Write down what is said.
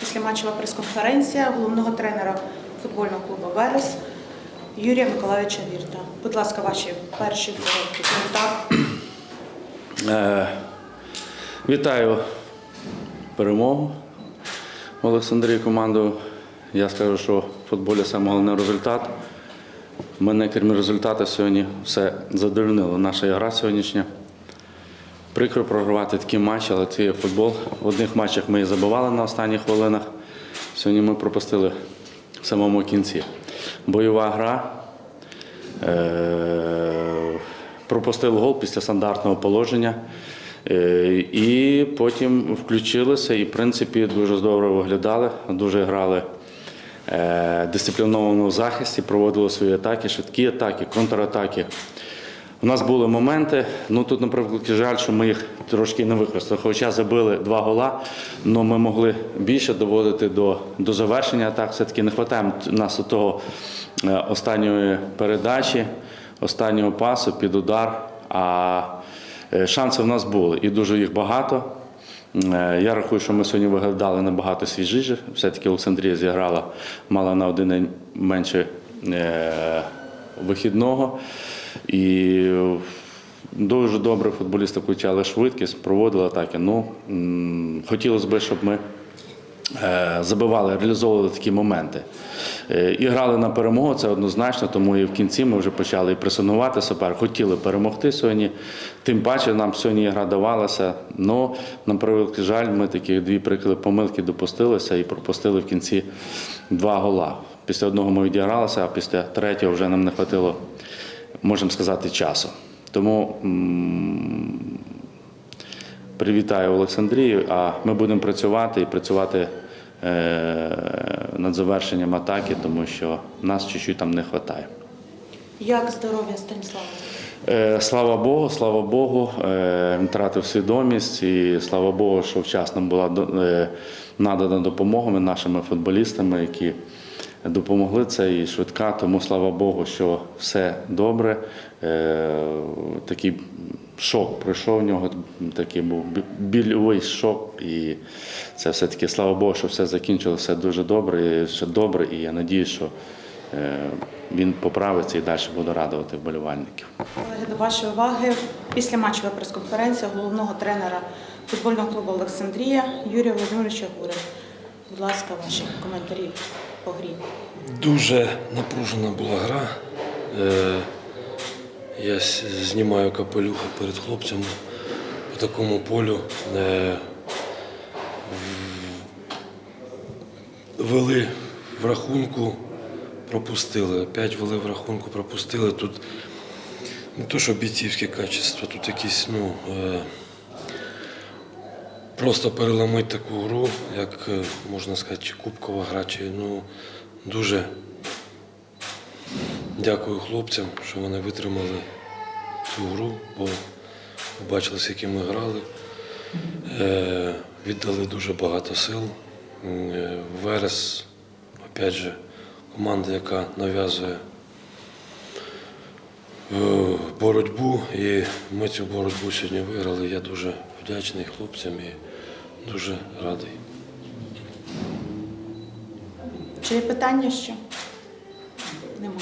післяматчева прес-конференція головного тренера футбольного клубу Верес Юрія Миколаївича Вірта. Будь ласка, ваші перші короткі коментар. Е, Вітаю перемогу Олександрії команду. Я скажу, що в футболі саме головний результат. Мене, крім результату, сьогодні все задовольнило. Наша гра сьогоднішня. Прикро програвати такі матчі, але це є футбол. В одних матчах ми і забивали на останніх хвилинах. Сьогодні ми пропустили в самому кінці. Бойова гра. Е, пропустили гол після стандартного положення. Е, І потім включилися і, в принципі, дуже добре виглядали, дуже грали е, дисципліновано в захисті, проводили свої атаки, швидкі атаки, контратаки. У нас були моменти. Ну тут, наприклад, жаль, що ми їх трошки не використали. Хоча забили два гола, але ми могли більше доводити до, до завершення атак. Все-таки не вистачає нас того е, останньої передачі, останнього пасу під удар. А е, шанси в нас були і дуже їх багато. Е, Я рахую, що ми сьогодні виглядали набагато свіжіше. Все-таки Олександрія зіграла, мала на один менше вихідного. І дуже добре футболісти включали швидкість, проводили атаки. Ну, хотілося б, щоб ми е, забивали, реалізовували такі моменти. Е, І грали на перемогу, це однозначно, тому і в кінці ми вже почали і пресинувати супер. Хотіли перемогти сьогодні. Тим паче нам сьогодні гра давалася. Ну, на превеликий жаль, ми такі дві прикли помилки допустилися і пропустили в кінці два гола. Після одного ми відігралися, а після третього вже нам не вистачило, можемо сказати, часу. Тому привітаю Олександрію, а ми будемо працювати і працювати е, над завершенням атаки, тому що нас чуть-чуть там не вистачає. Як здоров'я Станіслава? Е, Слава Богу, слава Богу, е, він втратив свідомість і слава Богу, що вчасно була надана допомога нашими футболістами, які допомогли це і швидка. Тому слава Богу, що все добре. Е, Такий шок пройшов в нього, такий був більовий шок. І це все-таки слава Богу, що все закінчилося все дуже добре, ще добре. І я надію, що е, він поправиться і далі буде радувати вболівальників. Колеги, до вашої уваги після післяматчева прес-конференція головного тренера футбольного клубу Олександрія Юрія Володимировича Гури. Будь ласка, ваші коментарі по грі. Дуже напружена була гра. Е, Я знімаю капелюха перед хлопцями по такому полю. Е, Вели в рахунку, пропустили. Опять вели в рахунку, пропустили. Тут не то, що бійцівське качество, тут якісь, ну. Просто переламити таку гру, як е, можна сказати, чи кубкова гра, чи ну дуже дякую хлопцям, що вони витримали цю гру, бо побачили, з яким ми грали. Е, віддали дуже багато сил. Е, Верес, опять же, команда, яка нав'язує е, боротьбу, і ми цю боротьбу сьогодні виграли. Я дуже вдячний хлопцям і дуже радий. Чи є питання ще? Немає.